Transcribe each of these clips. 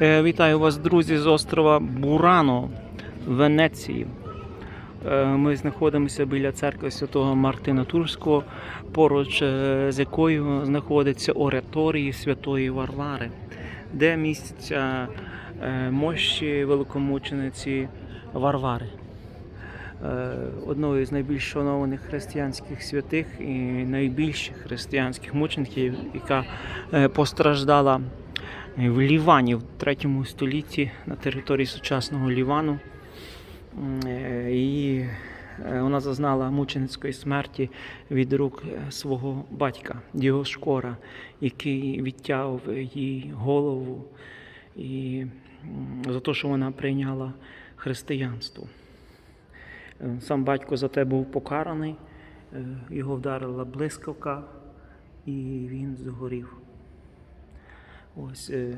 Е, Вітаю вас, друзі, з острова Бурано, Венеції. Е, Ми знаходимося біля церкви святого Мартина Турського, поруч е, з якою знаходиться ораторії Святої Варвари, де е, мощі великомучениці Варвари. Одною з найбільш шанованих християнських святих і найбільших християнських мучеників, яка постраждала в Лівані в 3 столітті на території сучасного Лівану. Е, І е, вона зазнала мученицької смерті від рук е, свого батька Діошкора, який відтяв їй голову і за те, що вона прийняла християнство. Е, Сам батько за те був покараний, е, його вдарила блискавка, і він згорів. Ось е,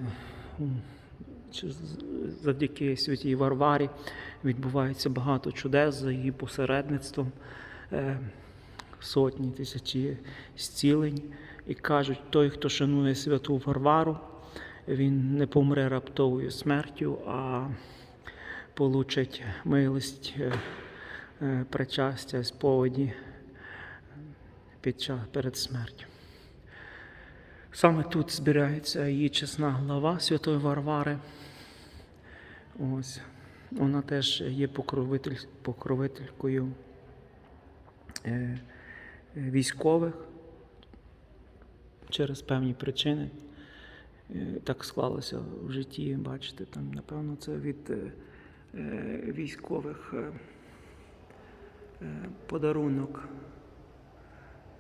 завдяки святій Варварі відбувається багато чудес за її посередництвом, е, сотні, тисячі зцілень. І кажуть, той, хто шанує святу Варвару, він не помре раптовою смертю, а получить милость е, причастя сповіді перед смертю. Саме тут збирається її чесна глава Святої Варвари. Ось. Вона теж є покровитель, покровителькою е, військових через певні причини. Е, Так склалося в житті, бачите, там, напевно, це від е, е, військових е, е, подарунок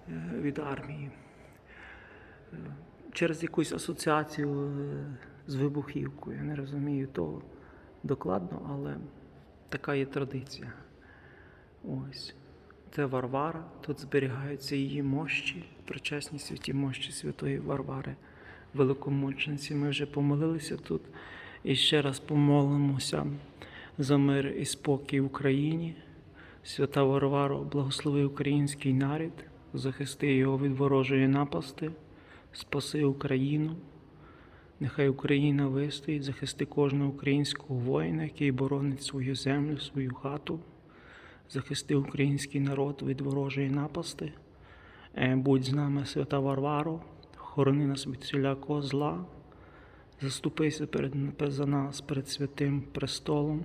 е, від армії через якусь асоціацію е, з вибухівкою. Я не розумію того докладно, але така є традиція. Ось. Це Варвара, тут зберігаються її мощі, причесні святі мощі святої Варвари, великомучениці. Ми вже помолилися тут і ще раз помолимося за мир і спокій в Україні. Свята Варваро, благослови український нарід, захисти його від ворожої напасти, спаси Україну. Нехай Україна вистоїть, захисти кожного українського воїна, який боронить свою землю, свою хату, захисти український народ від ворожої напасти. Е, Будь з нами, свята Варваро, хорони нас від всілякого зла, заступися перед, за нас перед святим престолом,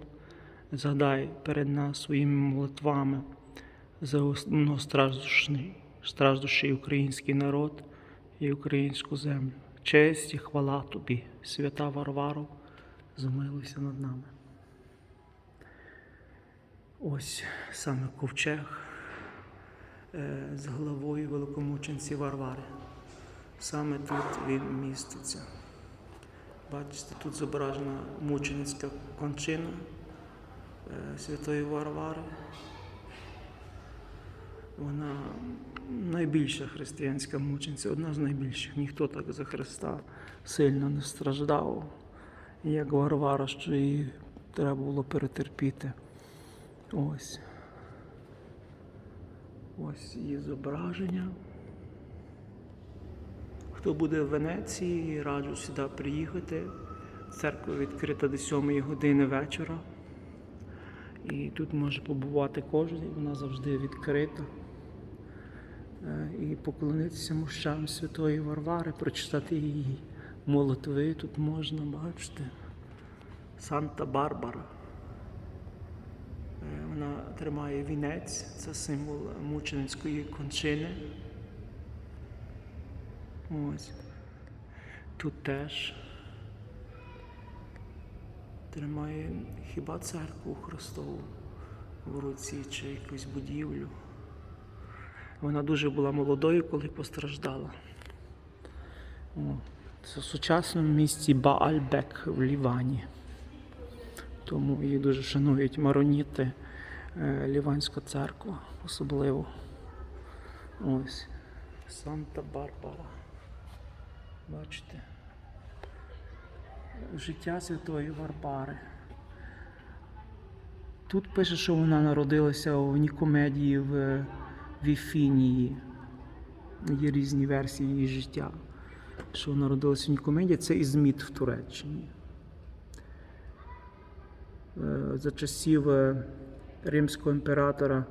згадай перед нас своїми молитвами за ну, страждущий, страждущий український народ і українську землю. Честь і хвала тобі, свята Варваро, змилуйся над нами. Ось саме ковчег е, з головою великомученці Варвари. Саме тут він міститься. Бачите, тут зображена мученицька кончина е, святої Варвари. Вона найбільша християнська мучениця, одна з найбільших. Ніхто так за Христа сильно не страждав, як Варвара, що її треба було перетерпіти. Ось. Ось її зображення. Хто буде в Венеції, раджу сюди приїхати. Церква відкрита до 7 години вечора. І тут може побувати кожен, вона завжди відкрита. Е, І поклонитися мощам Святої Варвари, прочитати її молитви тут можна бачити. Санта-Барбара. Е, Вона тримає вінець, це символ мученицької кончини. Ось. Тут теж тримає хіба церкву Христову в руці чи якусь будівлю. Вона дуже була молодою, коли постраждала. Це в сучасному місті Баальбек в Лівані. Тому її дуже шанують мароніти, е, Ліванська церква особливо. Ось. Санта-Барбара. Бачите? Життя Святої Варвари. Тут пише, що вона народилася у Нікомедії в Віфінії. Є різні версії її життя. Що народилася в Нікомедії, це Ізміт в Туреччині. е, за часів е, римського імператора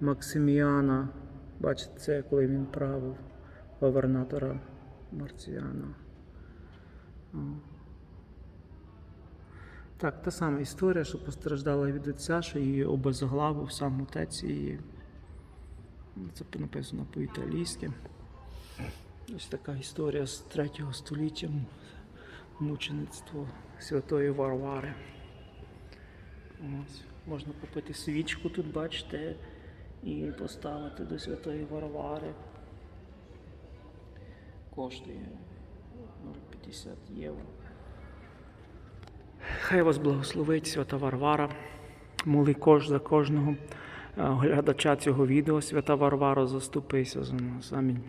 Максиміана. Бачите, це коли він правив губернатора Марціана. Так, та сама історія, що постраждала від отця, що її обезглавив сам отець і це написано по-італійськи. Ось така історія з 3 століття мучеництво Святої Варвари. Ось. Можна купити свічку тут, бачите, і поставити до Святої Варвари. Коштує 0,50 євро. Хай вас благословить Свята Варвара. Моли кож за кожного глядача цього відео. Свята Варвара, заступися за нас. Амінь.